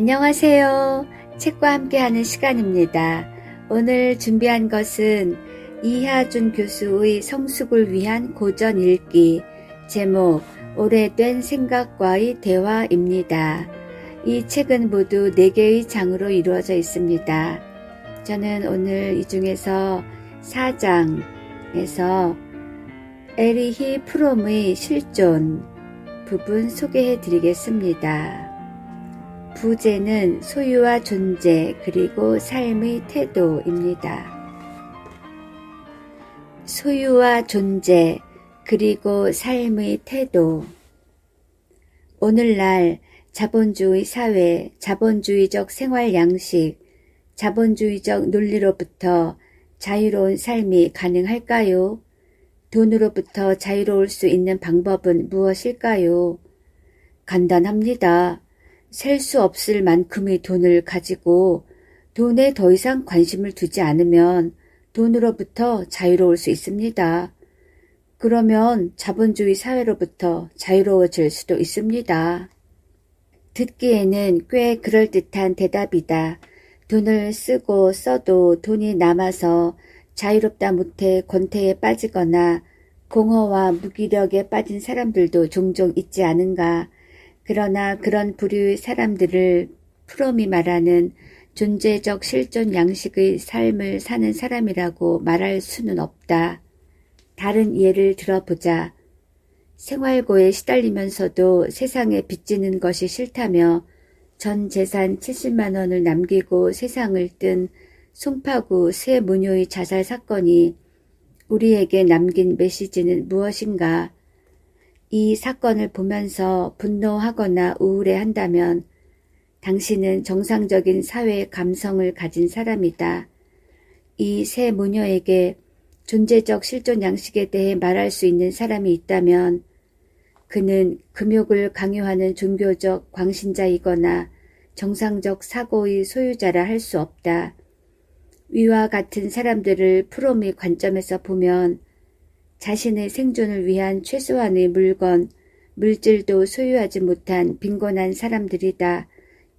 안녕하세요. 책과 함께하는 시간입니다. 오늘 준비한 것은 이하준 교수의 성숙을 위한 고전 읽기 제목 오래된 생각과의 대화입니다. 이 책은 모두 4개의 장으로 이루어져 있습니다. 저는 오늘 이 중에서 4장에서 에리히 프롬의 실존 부분 소개해 드리겠습니다. 부제는 소유와 존재 그리고 삶의 태도입니다. 소유와 존재 그리고 삶의 태도 오늘날 자본주의 사회, 자본주의적 생활 양식, 자본주의적 논리로부터 자유로운 삶이 가능할까요? 돈으로부터 자유로울 수 있는 방법은 무엇일까요? 간단합니다. 셀 수 없을 만큼의 돈을 가지고 돈에 더 이상 관심을 두지 않으면 돈으로부터 자유로울 수 있습니다. 그러면 자본주의 사회로부터 자유로워질 수도 있습니다. 듣기에는 꽤 그럴듯한 대답이다. 돈을 쓰고 써도 돈이 남아서 자유롭다 못해 권태에 빠지거나 공허와 무기력에 빠진 사람들도 종종 있지 않은가. 그러나 그런 부류의 사람들을 프롬이 말하는 존재적 실존 양식의 삶을 사는 사람이라고 말할 수는 없다. 다른 예를 들어보자. 생활고에 시달리면서도 세상에 빚지는 것이 싫다며 전 재산 70만 원을 남기고 세상을 뜬 송파구 새 무녀의 자살 사건이 우리에게 남긴 메시지는 무엇인가? 이 사건을 보면서 분노하거나 우울해한다면 당신은 정상적인 사회의 감성을 가진 사람이다. 이 새 모녀에게 존재적 실존 양식에 대해 말할 수 있는 사람이 있다면 그는 금욕을 강요하는 종교적 광신자이거나 정상적 사고의 소유자라 할 수 없다. 위와 같은 사람들을 프롬의 관점에서 보면 자신의 생존을 위한 최소한의 물건, 물질도 소유하지 못한 빈곤한 사람들이다.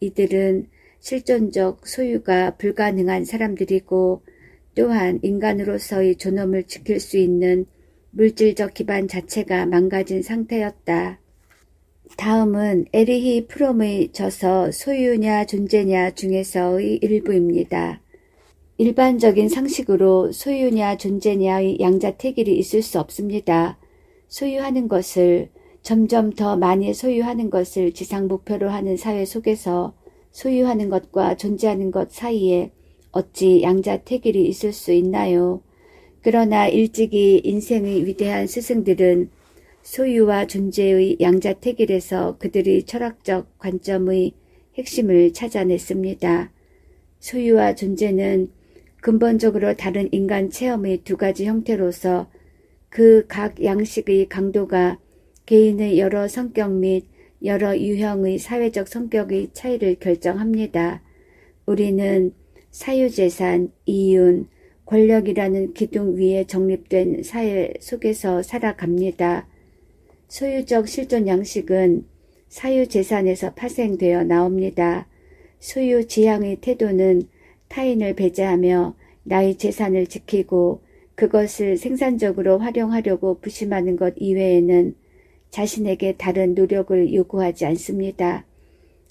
이들은 실존적 소유가 불가능한 사람들이고 또한 인간으로서의 존엄을 지킬 수 있는 물질적 기반 자체가 망가진 상태였다. 다음은 에리히 프롬의 저서 소유냐 존재냐 중에서의 일부입니다. 일반적인 상식으로 소유냐 존재냐의 양자택일이 있을 수 없습니다. 소유하는 것을 점점 더 많이 소유하는 것을 지상 목표로 하는 사회 속에서 소유하는 것과 존재하는 것 사이에 어찌 양자택일이 있을 수 있나요? 그러나 일찍이 인생의 위대한 스승들은 소유와 존재의 양자택일에서 그들의 철학적 관점의 핵심을 찾아냈습니다. 소유와 존재는 근본적으로 다른 인간 체험의 두 가지 형태로서 그 각 양식의 강도가 개인의 여러 성격 및 여러 유형의 사회적 성격의 차이를 결정합니다. 우리는 사유재산, 이윤, 권력이라는 기둥 위에 정립된 사회 속에서 살아갑니다. 소유적 실존 양식은 사유재산에서 파생되어 나옵니다. 소유 지향의 태도는 타인을 배제하며 나의 재산을 지키고 그것을 생산적으로 활용하려고 부심하는 것 이외에는 자신에게 다른 노력을 요구하지 않습니다.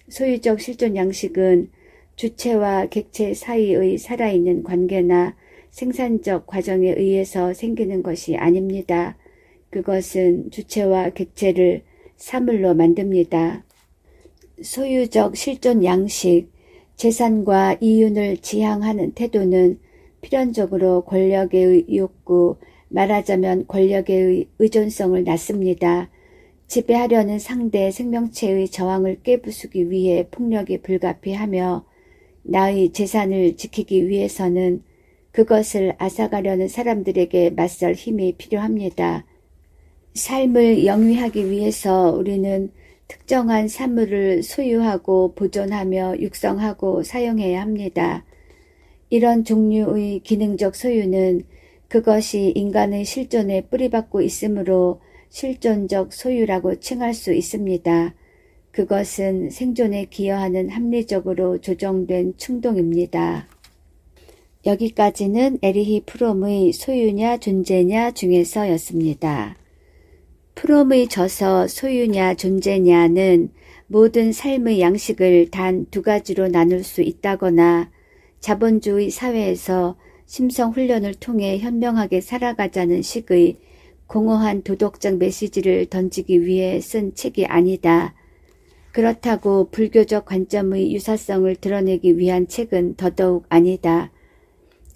소유적 실존 양식은 주체와 객체 사이의 살아있는 관계나 생산적 과정에 의해서 생기는 것이 아닙니다. 그것은 주체와 객체를 사물로 만듭니다. 소유적 실존 양식, 재산과 이윤을 지향하는 태도는 필연적으로 권력의 욕구, 말하자면 권력의 의존성을 낳습니다. 지배하려는 상대 생명체의 저항을 깨부수기 위해 폭력이 불가피하며 나의 재산을 지키기 위해서는 그것을 앗아가려는 사람들에게 맞설 힘이 필요합니다. 삶을 영위하기 위해서 우리는 특정한 사물을 소유하고 보존하며 육성하고 사용해야 합니다. 이런 종류의 기능적 소유는 그것이 인간의 실존에 뿌리박고 있으므로 실존적 소유라고 칭할 수 있습니다. 그것은 생존에 기여하는 합리적으로 조정된 충동입니다. 여기까지는 에리히 프롬의 소유냐 존재냐 중에서였습니다. 프롬의 저서 소유냐 존재냐는 모든 삶의 양식을 단 두 가지로 나눌 수 있다거나 자본주의 사회에서 심성 훈련을 통해 현명하게 살아가자는 식의 공허한 도덕적 메시지를 던지기 위해 쓴 책이 아니다. 그렇다고 불교적 관점의 유사성을 드러내기 위한 책은 더더욱 아니다.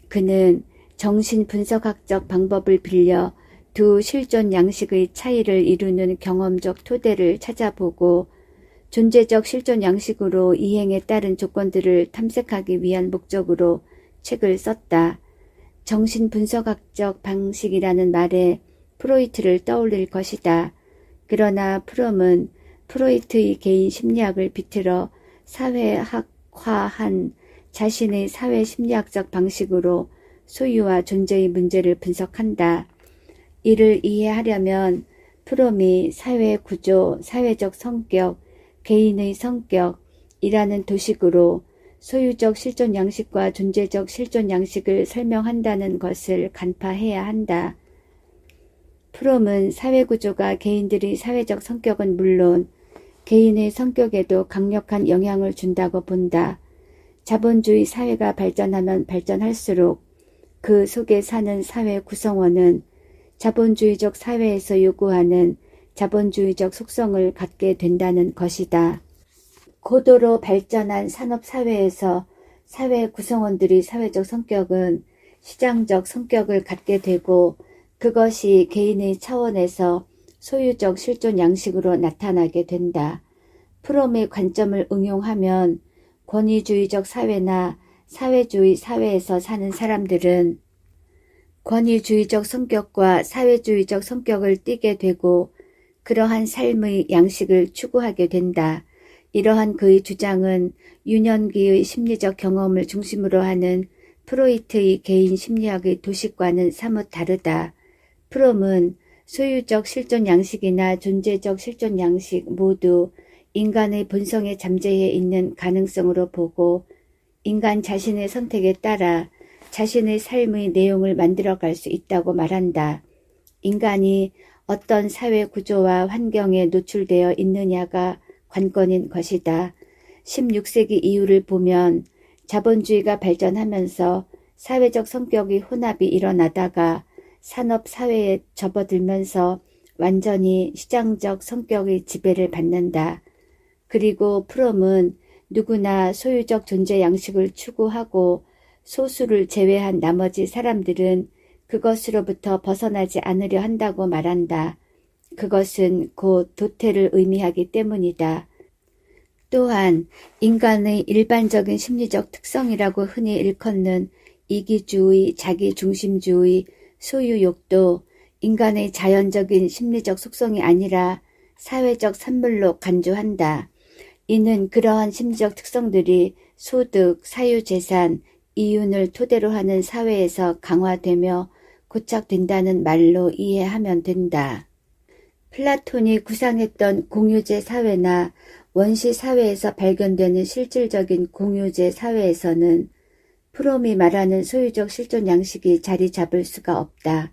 그는 정신 분석학적 방법을 빌려 두 실존 양식의 차이를 이루는 경험적 토대를 찾아보고 존재적 실존 양식으로 이행에 따른 조건들을 탐색하기 위한 목적으로 책을 썼다. 정신 분석학적 방식이라는 말에 프로이트를 떠올릴 것이다. 그러나 프롬은 프로이트의 개인 심리학을 비틀어 사회학화한 자신의 사회 심리학적 방식으로 소유와 존재의 문제를 분석한다. 이를 이해하려면 프롬이 사회 구조, 사회적 성격, 개인의 성격이라는 도식으로 소유적 실존 양식과 존재적 실존 양식을 설명한다는 것을 간파해야 한다. 프롬은 사회 구조가 개인들의 사회적 성격은 물론 개인의 성격에도 강력한 영향을 준다고 본다. 자본주의 사회가 발전하면 발전할수록 그 속에 사는 사회 구성원은 자본주의적 사회에서 요구하는 자본주의적 속성을 갖게 된다는 것이다. 고도로 발전한 산업사회에서 사회 구성원들의 사회적 성격은 시장적 성격을 갖게 되고 그것이 개인의 차원에서 소유적 실존 양식으로 나타나게 된다. 프롬의 관점을 응용하면 권위주의적 사회나 사회주의 사회에서 사는 사람들은 권위주의적 성격과 사회주의적 성격을 띠게 되고 그러한 삶의 양식을 추구하게 된다. 이러한 그의 주장은 유년기의 심리적 경험을 중심으로 하는 프로이트의 개인 심리학의 도식과는 사뭇 다르다. 프롬은 소유적 실존 양식이나 존재적 실존 양식 모두 인간의 본성에 잠재해 있는 가능성으로 보고 인간 자신의 선택에 따라 자신의 삶의 내용을 만들어갈 수 있다고 말한다. 인간이 어떤 사회 구조와 환경에 노출되어 있느냐가 관건인 것이다. 16세기 이후를 보면 자본주의가 발전하면서 사회적 성격의 혼합이 일어나다가 산업 사회에 접어들면서 완전히 시장적 성격의 지배를 받는다. 그리고 프롬은 누구나 소유적 존재 양식을 추구하고 소수를 제외한 나머지 사람들은 그것으로부터 벗어나지 않으려 한다고 말한다. 그것은 곧 도태를 의미하기 때문이다. 또한 인간의 일반적인 심리적 특성이라고 흔히 일컫는 이기주의, 자기중심주의, 소유욕도 인간의 자연적인 심리적 속성이 아니라 사회적 산물로 간주한다. 이는 그러한 심리적 특성들이 소득, 사유재산, 이윤을 토대로 하는 사회에서 강화되며 고착된다는 말로 이해하면 된다. 플라톤이 구상했던 공유제 사회나 원시 사회에서 발견되는 실질적인 공유제 사회에서는 프롬이 말하는 소유적 실존 양식이 자리 잡을 수가 없다.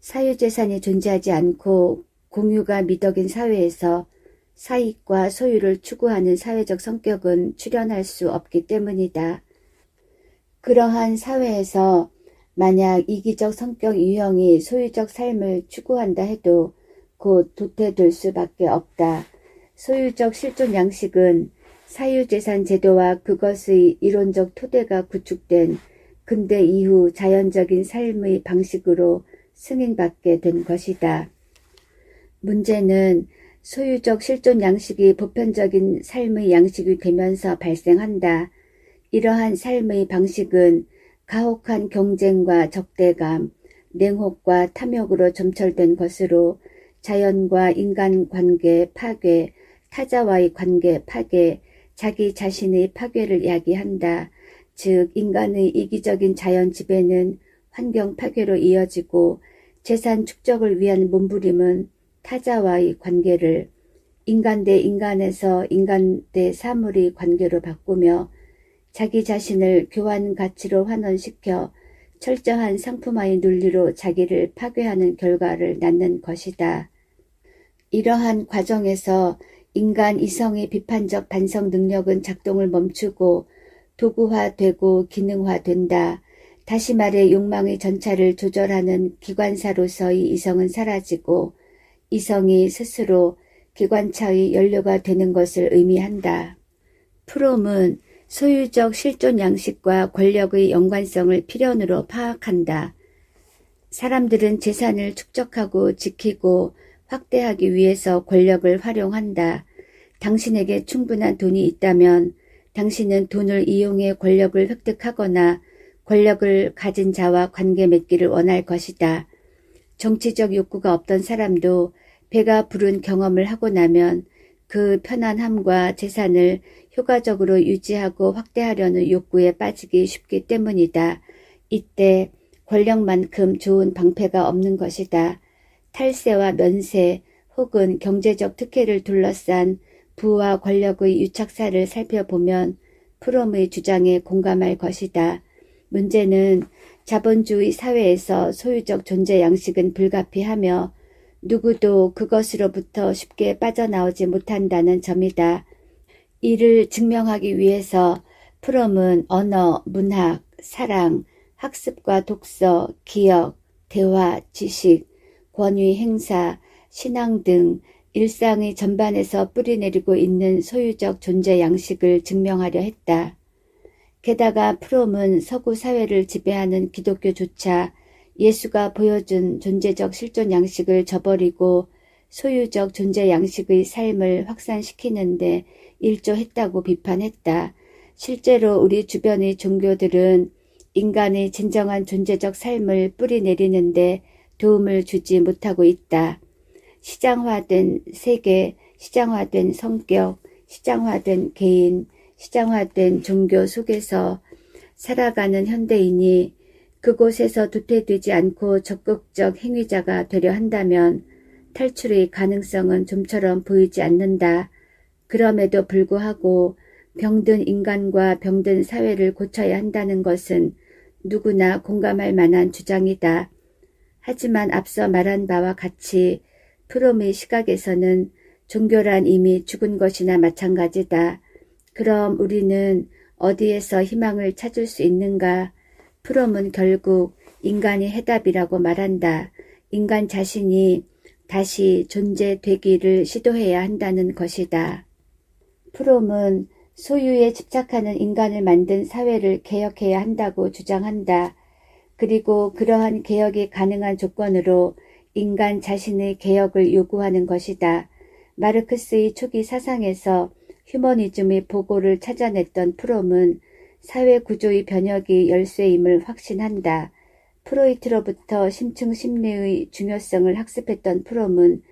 사유재산이 존재하지 않고 공유가 미덕인 사회에서 사익과 소유를 추구하는 사회적 성격은 출현할 수 없기 때문이다. 그러한 사회에서 만약 이기적 성격 유형이 소유적 삶을 추구한다 해도 곧 도태될 수밖에 없다. 소유적 실존 양식은 사유재산 제도와 그것의 이론적 토대가 구축된 근대 이후 자연적인 삶의 방식으로 승인받게 된 것이다. 문제는 소유적 실존 양식이 보편적인 삶의 양식이 되면서 발생한다. 이러한 삶의 방식은 가혹한 경쟁과 적대감, 냉혹과 탐욕으로 점철된 것으로 자연과 인간 관계 파괴, 타자와의 관계 파괴, 자기 자신의 파괴를 야기한다. 즉 인간의 이기적인 자연 지배는 환경 파괴로 이어지고 재산 축적을 위한 몸부림은 타자와의 관계를 인간 대 인간에서 인간 대 사물의 관계로 바꾸며 자기 자신을 교환 가치로 환원시켜 철저한 상품화의 논리로 자기를 파괴하는 결과를 낳는 것이다. 이러한 과정에서 인간 이성의 비판적 반성 능력은 작동을 멈추고 도구화되고 기능화된다. 다시 말해 욕망의 전차를 조절하는 기관사로서의 이성은 사라지고 이성이 스스로 기관차의 연료가 되는 것을 의미한다. 프롬은 소유적 실존 양식과 권력의 연관성을 필연으로 파악한다. 사람들은 재산을 축적하고 지키고 확대하기 위해서 권력을 활용한다. 당신에게 충분한 돈이 있다면 당신은 돈을 이용해 권력을 획득하거나 권력을 가진 자와 관계 맺기를 원할 것이다. 정치적 욕구가 없던 사람도 배가 부른 경험을 하고 나면 그 편안함과 재산을 효과적으로 유지하고 확대하려는 욕구에 빠지기 쉽기 때문이다. 이때 권력만큼 좋은 방패가 없는 것이다. 탈세와 면세 혹은 경제적 특혜를 둘러싼 부와 권력의 유착사를 살펴보면 프롬의 주장에 공감할 것이다. 문제는 자본주의 사회에서 소유적 존재 양식은 불가피하며 누구도 그것으로부터 쉽게 빠져나오지 못한다는 점이다. 이를 증명하기 위해서 프롬은 언어, 문학, 사랑, 학습과 독서, 기억, 대화, 지식, 권위 행사, 신앙 등 일상의 전반에서 뿌리내리고 있는 소유적 존재 양식을 증명하려 했다. 게다가 프롬은 서구 사회를 지배하는 기독교조차 예수가 보여준 존재적 실존 양식을 저버리고 소유적 존재 양식의 삶을 확산시키는데 일조했다고 비판했다. 실제로 우리 주변의 종교들은 인간의 진정한 존재적 삶을 뿌리내리는데 도움을 주지 못하고 있다. 시장화된 세계, 시장화된 성격, 시장화된 개인, 시장화된 종교 속에서 살아가는 현대인이 그곳에서 도태되지 않고 적극적 행위자가 되려 한다면 탈출의 가능성은 좀처럼 보이지 않는다. 그럼에도 불구하고 병든 인간과 병든 사회를 고쳐야 한다는 것은 누구나 공감할 만한 주장이다. 하지만 앞서 말한 바와 같이 프롬의 시각에서는 종교란 이미 죽은 것이나 마찬가지다. 그럼 우리는 어디에서 희망을 찾을 수 있는가? 프롬은 결국 인간이 해답이라고 말한다. 인간 자신이 다시 존재되기를 시도해야 한다는 것이다. 프롬은 소유에 집착하는 인간을 만든 사회를 개혁해야 한다고 주장한다. 그리고 그러한 개혁이 가능한 조건으로 인간 자신의 개혁을 요구하는 것이다. 마르크스의 초기 사상에서 휴머니즘의 보고를 찾아냈던 프롬은 사회 구조의 변혁이 열쇠임을 확신한다. 프로이트로부터 심층 심리의 중요성을 학습했던 프롬은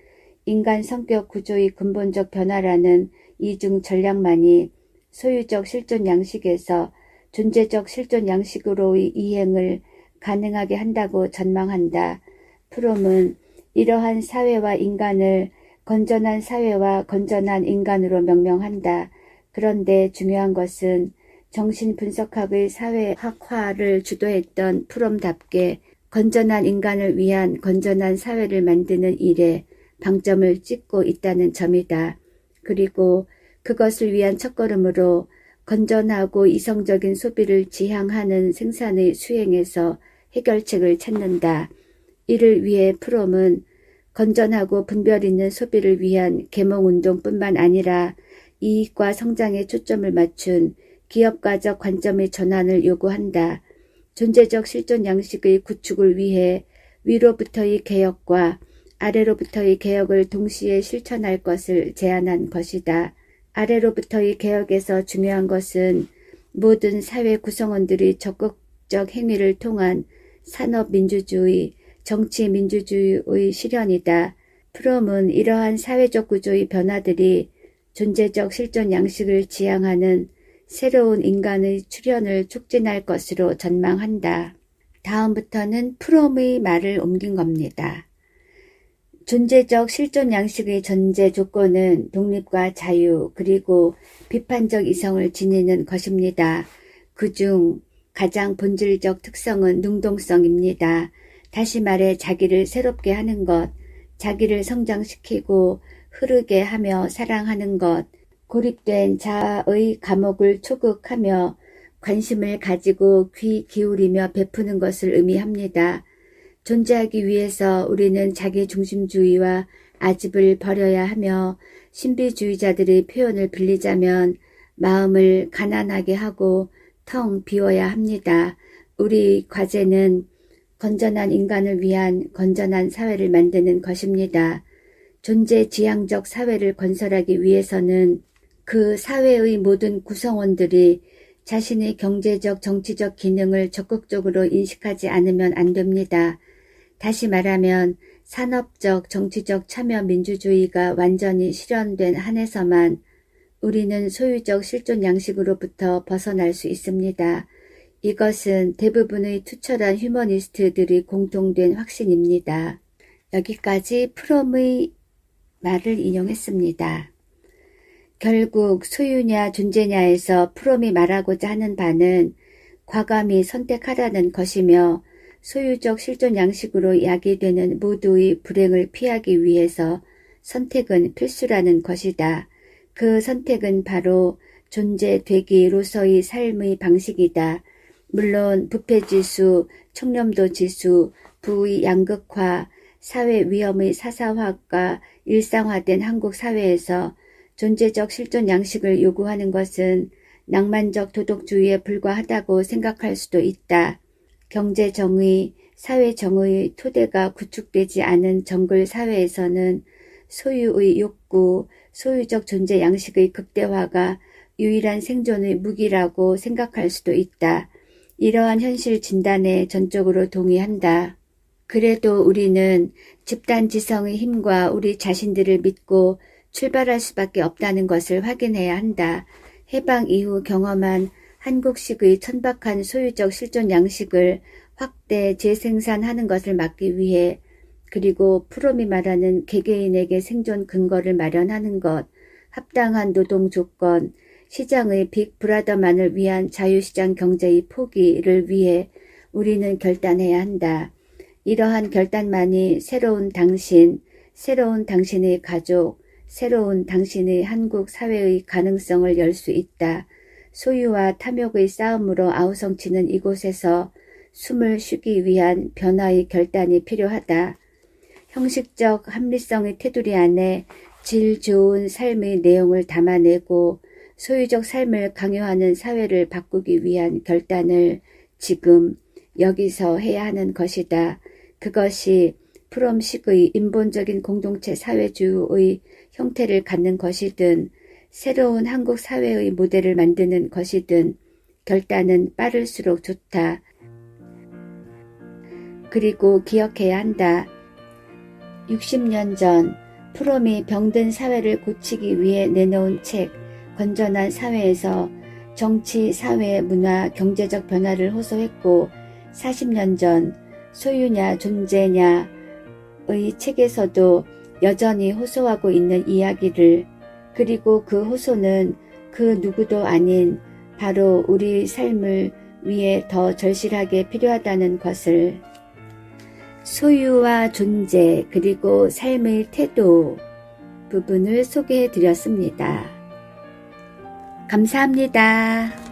인간 성격 구조의 근본적 변화라는 이중 전략만이 소유적 실존 양식에서 존재적 실존 양식으로의 이행을 가능하게 한다고 전망한다. 프롬은 이러한 사회와 인간을 건전한 사회와 건전한 인간으로 명명한다. 그런데 중요한 것은 정신분석학의 사회학화를 주도했던 프롬답게 건전한 인간을 위한 건전한 사회를 만드는 일에 방점을 찍고 있다는 점이다. 그리고 그것을 위한 첫걸음으로 건전하고 이성적인 소비를 지향하는 생산의 수행에서 해결책을 찾는다. 이를 위해 프롬은 건전하고 분별 있는 소비를 위한 계몽운동뿐만 아니라 이익과 성장에 초점을 맞춘 기업가적 관점의 전환을 요구한다. 존재적 실존 양식의 구축을 위해 위로부터의 개혁과 아래로부터의 개혁을 동시에 실천할 것을 제안한 것이다. 아래로부터의 개혁에서 중요한 것은 모든 사회 구성원들이 적극적 행위를 통한 산업민주주의, 정치민주주의의 실현이다. 프롬은 이러한 사회적 구조의 변화들이 존재적 실존 양식을 지향하는 새로운 인간의 출현을 촉진할 것으로 전망한다. 다음부터는 프롬의 말을 옮긴 겁니다. 존재적 실존 양식의 전제 조건은 독립과 자유 그리고 비판적 이성을 지니는 것입니다. 그중 가장 본질적 특성은 능동성입니다. 다시 말해 자기를 새롭게 하는 것, 자기를 성장시키고 흐르게 하며 사랑하는 것, 고립된 자아의 감옥을 초극하며 관심을 가지고 귀 기울이며 베푸는 것을 의미합니다. 존재하기 위해서 우리는 자기 중심주의와 아집을 버려야 하며 신비주의자들의 표현을 빌리자면 마음을 가난하게 하고 텅 비워야 합니다. 우리 과제는 건전한 인간을 위한 건전한 사회를 만드는 것입니다. 존재 지향적 사회를 건설하기 위해서는 그 사회의 모든 구성원들이 자신의 경제적, 정치적 기능을 적극적으로 인식하지 않으면 안 됩니다. 다시 말하면 산업적, 정치적 참여 민주주의가 완전히 실현된 한에서만 우리는 소유적 실존 양식으로부터 벗어날 수 있습니다. 이것은 대부분의 투철한 휴머니스트들이 공통된 확신입니다. 여기까지 프롬의 말을 인용했습니다. 결국 소유냐 존재냐에서 프롬이 말하고자 하는 바는 과감히 선택하라는 것이며 소유적 실존 양식으로 야기되는 모두의 불행을 피하기 위해서 선택은 필수라는 것이다. 그 선택은 바로 존재되기로서의 삶의 방식이다. 물론 부패지수, 청렴도 지수, 부의 양극화, 사회 위험의 사사화가 일상화된 한국 사회에서 존재적 실존 양식을 요구하는 것은 낭만적 도덕주의에 불과하다고 생각할 수도 있다. 경제 정의, 사회 정의의 토대가 구축되지 않은 정글 사회에서는 소유의 욕구, 소유적 존재 양식의 극대화가 유일한 생존의 무기라고 생각할 수도 있다. 이러한 현실 진단에 전적으로 동의한다. 그래도 우리는 집단 지성의 힘과 우리 자신들을 믿고 출발할 수밖에 없다는 것을 확인해야 한다. 해방 이후 경험한 한국식의 천박한 소유적 실존 양식을 확대 재생산하는 것을 막기 위해 그리고 프롬이 말하는 개개인에게 생존 근거를 마련하는 것, 합당한 노동 조건, 시장의 빅 브라더만을 위한 자유시장 경제의 포기를 위해 우리는 결단해야 한다. 이러한 결단만이 새로운 당신, 새로운 당신의 가족, 새로운 당신의 한국 사회의 가능성을 열 수 있다. 소유와 탐욕의 싸움으로 아우성치는 이곳에서 숨을 쉬기 위한 변화의 결단이 필요하다. 형식적 합리성의 테두리 안에 질 좋은 삶의 내용을 담아내고 소유적 삶을 강요하는 사회를 바꾸기 위한 결단을 지금 여기서 해야 하는 것이다. 그것이 프롬식의 인본적인 공동체 사회주의 형태를 갖는 것이든 새로운 한국 사회의 모델을 만드는 것이든 결단은 빠를수록 좋다. 그리고 기억해야 한다. 60년 전 프롬이 병든 사회를 고치기 위해 내놓은 책 건전한 사회에서 정치, 사회, 문화, 경제적 변화를 호소했고 40년 전 소유냐 존재냐 의 책에서도 여전히 호소하고 있는 이야기를 그리고 그 호소는 그 누구도 아닌 바로 우리 삶을 위해 더 절실하게 필요하다는 것을 소유와 존재 그리고 삶의 태도 부분을 소개해 드렸습니다. 감사합니다.